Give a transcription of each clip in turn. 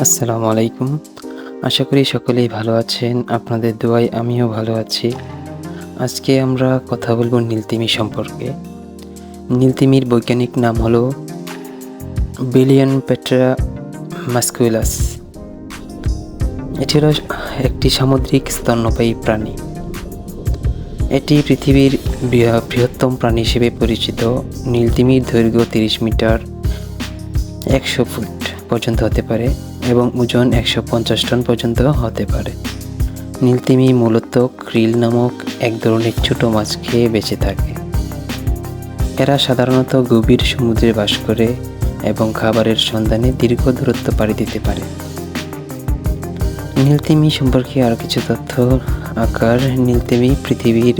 আসসালামু আলাইকুম। আশা করি সকলেই ভালো আছেন, আপনাদের দোয়ায় আমিও ভালো আছি। আজকে আমরা কথা বলব নীলতিমি সম্পর্কে। নীলতিমির বৈজ্ঞানিক নাম হলো বিলিয়ন পেট্রা মাস্কুলাস। এটি হলো একটি সামুদ্রিক স্তন্যপায়ী প্রাণী। এটি পৃথিবীর বৃহ- বৃহত্তম প্রাণী হিসেবে পরিচিত। নীলতিমির দৈর্ঘ্য তিরিশ মিটার, একশো ফুট পর্যন্ত হতে পারে। এবং ওজন একশো পঞ্চাশ টন পর্যন্ত হতে পারে। নীলতিমি মূলত ক্রিল নামক এক ধরনের ছোট মাছ খেয়ে বেঁচে থাকে। এরা সাধারণত গভীর সমুদ্রে বাস করে এবং খাবারের সন্ধানে দীর্ঘ দূরত্ব পাড়ি দিতে পারে। নীলতিমি সম্পর্কে আরও কিছু তথ্য, আকার, নীলতিমি পৃথিবীর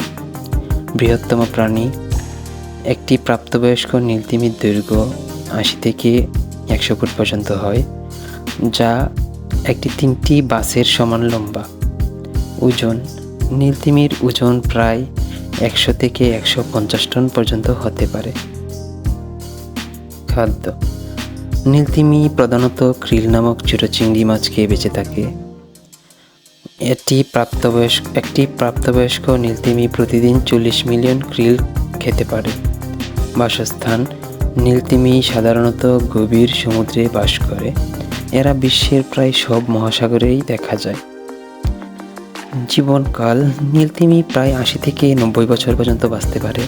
বৃহত্তম প্রাণী। একটি প্রাপ্তবয়স্ক নীলতিমির দৈর্ঘ্য আশি থেকে একশো ফুট পর্যন্ত হয়। যা একটি তিনটি বাসের সমান লম্বা। ওজন নীলতিমির ওজন প্রায় একশো থেকে একশো পঞ্চাশ টন পর্যন্ত হতে পারে। খাদ্য নীলতিমি প্রধানত ক্রিল নামক ছোট চিংড়ি মাছ খেয়ে বেঁচে থাকে। এটি প্রাপ্তবয়স্ক, একটি প্রাপ্তবয়স্ক নীলতিমি প্রতিদিন চল্লিশ মিলিয়ন ক্রিল খেতে পারে। বাসস্থান নীলতিমি সাধারণত গভীর সমুদ্রে বাস করে। এরা বিশ্বের প্রায় সব মহাসাগরেই দেখা যায়। জীবনকাল নীলতিমি প্রায় আশি থেকে নব্বই বছর পর্যন্ত বাঁচতে পারে।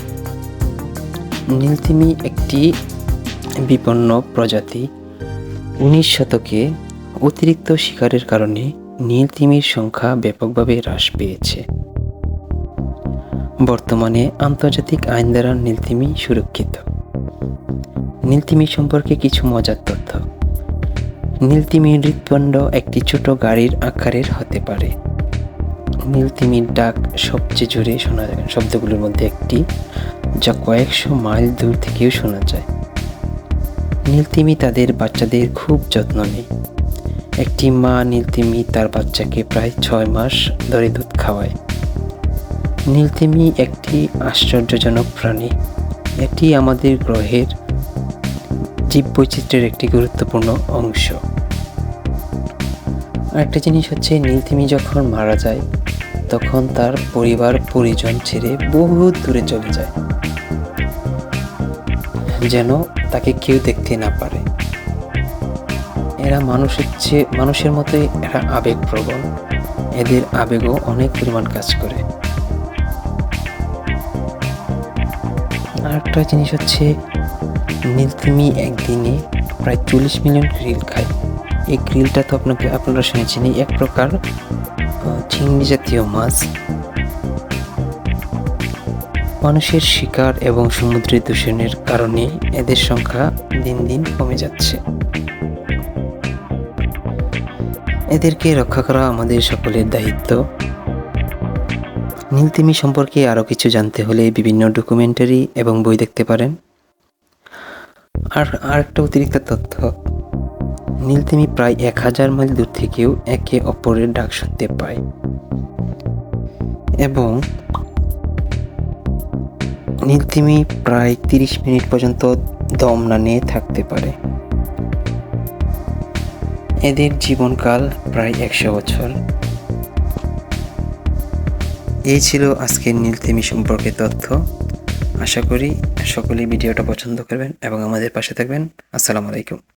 নীলতিমি একটি বিপন্ন প্রজাতি। উনিশ শতকে অতিরিক্ত শিকারের কারণে নীলতিমির সংখ্যা ব্যাপকভাবে হ্রাস পেয়েছে। বর্তমানে আন্তর্জাতিক আইন দ্বারা নীলতিমি সুরক্ষিত। নীলতিমি সম্পর্কে কিছু মজার তথ্য। নীলতিমির হৃৎপিণ্ড একটি ছোট গাড়ির আকারের হতে পারে। নীলতিমির ডাক সবচেয়ে জোরে শোনা যায়। শব্দগুলোর মধ্যে একটি যা কয়েকশো মাইল দূর থেকেও শোনা যায়। নীলতিমি তাদের বাচ্চাদের খুব যত্ন নেয়। একটি মা নীলতিমি তার বাচ্চাকে প্রায় ছয় মাস ধরে দুধ খাওয়ায়। নীলতিমি একটি আশ্চর্যজনক প্রাণী। এটি আমাদের গ্রহের জীববৈচিত্র্যের একটি গুরুত্বপূর্ণ অংশ। আরেকটা জিনিস হচ্ছে, নীলতিমি যখন মারা যায়, তখন তার পরিবার, পরিজন ছেড়ে বহু দূরে চলে যায়। যেন তাকে কেউ দেখতে না পারে। এরা মানুষের চেয়ে, মানুষের মতোই এরা আবেগপ্রবণ। এদের আবেগও অনেক পরিমাণ কাজ করে। আরেকটা জিনিস হচ্ছে নীলতিমি একদিনে প্রায় চল্লিশ মিলিয়ন গ্রিল খায়। এই গ্রিলটা তো আপনাকে আপনারা শুনেছেন এক প্রকার চিংড়ি জাতীয় মাছ। মানুষের শিকার এবং সমুদ্রে দূষণের কারণে এদের সংখ্যা দিন দিন কমে যাচ্ছে। এদেরকে রক্ষা করা আমাদের সকলের দায়িত্ব। নীলতিমি সম্পর্কে আরও কিছু জানতে হলে বিভিন্ন ডকুমেন্টারি এবং বই দেখতে পারেন। আর আরেকটা অতিরিক্ত তথ্য। নীলতিমি প্রায় এক হাজার মাইল দূর থেকেও একে অপরের ডাক শুনতে পায়। এবং নীলতিমি প্রায় তিরিশ মিনিট পর্যন্ত দম না নিয়ে থাকতে পারে। এদের জীবনকাল প্রায় একশো বছর। এই ছিল আজকের নীলতিমি সম্পর্কে তথ্য। আশা করি সকলেই ভিডিওটা পছন্দ করবেন এবং আমাদের পাশে থাকবেন। আসসালামু আলাইকুম।